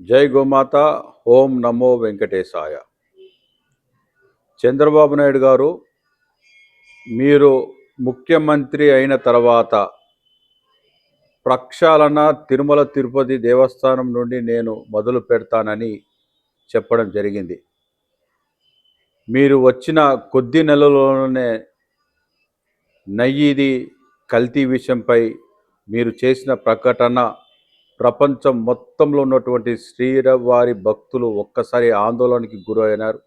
జై గోమాత ఓం నమో వెంకటేశాయ. చంద్రబాబు నాయుడు గారు మీరు ముఖ్యమంత్రి అయిన తర్వాత ప్రక్షాళన తిరుమల తిరుపతి దేవస్థానం నుండి నేను మొదలు పెడతానని చెప్పడం జరిగింది. మీరు వచ్చిన కొద్ది నెలలోనే నయ్యిది కల్తీ విషయంపై మీరు చేసిన ప్రకటన ప్రపంచం మొత్తంలో ఉన్నటువంటి శ్రీవారి భక్తులు ఒక్కసారి ఆందోళనకి గురైనారు.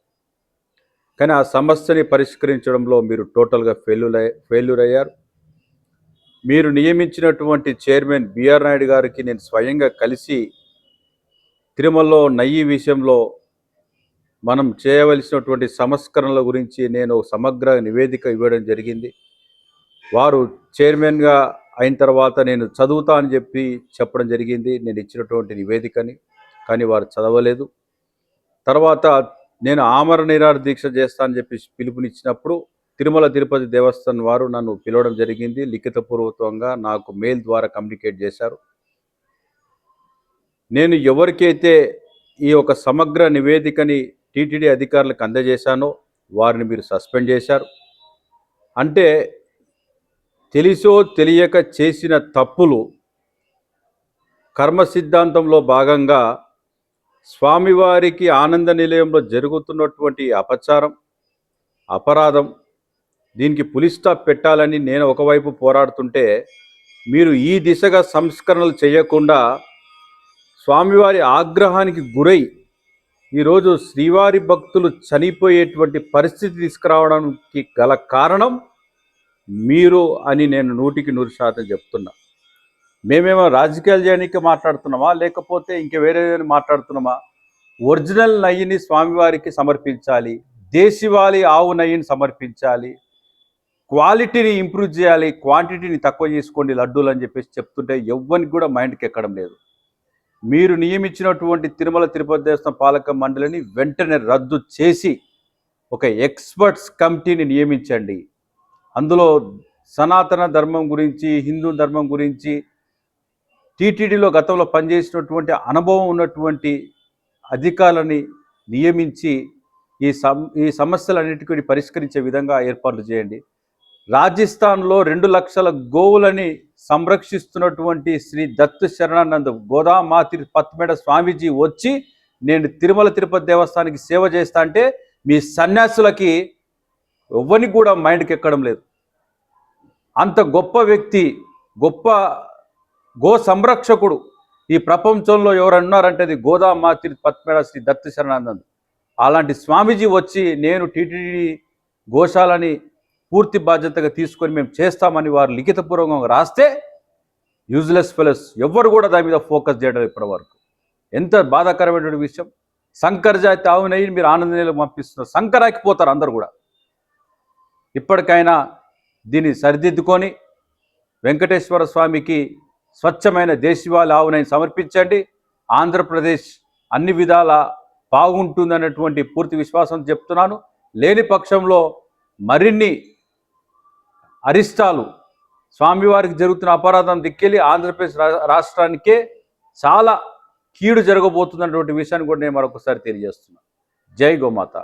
కానీ ఆ సమస్యని పరిష్కరించడంలో మీరు టోటల్గా ఫెయిల్యూర్ ఫెయిల్యూర్ అయ్యారు. మీరు నియమించినటువంటి చైర్మన్ బిఆర్ నాయుడు గారికి నేను స్వయంగా కలిసి తిరుమలలో నయ్యి విషయంలో మనం చేయవలసినటువంటి సంస్కరణల గురించి నేను సమగ్ర నివేదిక ఇవ్వడం జరిగింది. వారు చైర్మన్గా అయిన తర్వాత నేను చదువుతా అని చెప్పి చెప్పడం జరిగింది. నేను ఇచ్చినటువంటి నివేదికని కానీ వారు చదవలేదు. తర్వాత నేను ఆమర నిరాహార దీక్ష చేస్తా అని చెప్పి పిలుపునిచ్చినప్పుడు తిరుమల తిరుపతి దేవస్థానం వారు నన్ను పిలవడం జరిగింది. లిఖితపూర్వకంగా నాకు మెయిల్ ద్వారా కమ్యూనికేట్ చేశారు. నేను ఎవరికైతే ఈ ఒక సమగ్ర నివేదికని టీటీడీ అధికారులకు అందజేశానో వారిని మీరు సస్పెండ్ చేశారు. అంటే తెలిసో తెలియక చేసిన తప్పులు కర్మ సిద్ధాంతంలో భాగంగా స్వామివారికి ఆనంద నిలయంలో జరుగుతున్నటువంటి అపచారం అపరాధం దీనికి పులిస్టాప్ పెట్టాలని నేను ఒకవైపు పోరాడుతుంటే మీరు ఈ దిశగా సంస్కరణలు చేయకుండా స్వామివారి ఆగ్రహానికి గురై ఈరోజు శ్రీవారి భక్తులు చనిపోయేటువంటి పరిస్థితి తీసుకురావడానికి గల కారణం మీరు అని నేను నూటికి నూరు శాతం చెప్తున్నా. మేమేమో రాజకీయాలు చేయడానికి మాట్లాడుతున్నామా? లేకపోతే ఇంక వేరే ఏదైనా మాట్లాడుతున్నామా? ఒరిజినల్ నయ్యిని స్వామివారికి సమర్పించాలి దేశివాలి ఆవు నయ్యిని సమర్పించాలి క్వాలిటీని ఇంప్రూవ్ చేయాలి క్వాంటిటీని తక్కువ చేసుకోండి లడ్డూలు అని చెప్పేసి చెప్తుంటే ఎవ్వరికి కూడా మైండ్కి ఎక్కడం లేదు. మీరు నియమించినటువంటి తిరుమల తిరుపతి దేవస్థానం పాలక మండలిని వెంటనే రద్దు చేసి ఒక ఎక్స్పర్ట్స్ కమిటీని నియమించండి. అందులో సనాతన ధర్మం గురించి హిందూ ధర్మం గురించి టీటీడీలో గతంలో పనిచేసినటువంటి అనుభవం ఉన్నటువంటి అధికారులని నియమించి ఈ సమ ఈ సమస్యలన్నిటికీ పరిష్కరించే విధంగా ఏర్పాట్లు చేయండి. రాజస్థాన్లో రెండు లక్షల గోవులని సంరక్షిస్తున్నటువంటి శ్రీ దత్ శరణానంద్ గోదామాతి పత్మేడ స్వామీజీ వచ్చి నేను తిరుమల తిరుపతి దేవస్థానానికి సేవ చేస్తా అంటే మీ సన్యాసులకి ఎవ్వరికి కూడా మైండ్కి ఎక్కడం లేదు. అంత గొప్ప వ్యక్తి గొప్ప గో సంరక్షకుడు ఈ ప్రపంచంలో ఎవరన్నారంటే అది గోదామాతి పత్మేడ శ్రీ దత్త శరణానంద్ అలాంటి స్వామీజీ వచ్చి నేను టీటీడీ గోశాలని పూర్తి బాధ్యతగా తీసుకొని మేము చేస్తామని వారు లిఖితపూర్వకంగా రాస్తే యూజ్లెస్ ఫెలస్ ఎవ్వరు కూడా దాని మీద ఫోకస్ చేయడం ఇప్పటి వరకు ఎంత బాధాకరమైనటువంటి విషయం. శంకర్ జాతి ఆవునయ్యి మీరు ఆనందనీయులు పంపిస్తున్నారు. శంకరాకి పోతారు అందరు కూడా. ఇప్పటికైనా దీన్ని సరిదిద్దుకొని వెంకటేశ్వర స్వామికి స్వచ్ఛమైన దేశీవాళి ఆవునని సమర్పించండి. ఆంధ్రప్రదేశ్ అన్ని విధాల బాగుంటుందన్నటువంటి పూర్తి విశ్వాసం చెప్తున్నాను. లేని పక్షంలో మరిన్ని అరిష్టాలు స్వామివారికి జరుగుతున్న అపరాధం దిక్కెళ్ళి ఆంధ్రప్రదేశ్ రాష్ట్రానికే చాలా కీడు జరగబోతున్నటువంటి విషయాన్ని కూడా నేను మరొకసారి తెలియజేస్తున్నాను. జై గోమాత.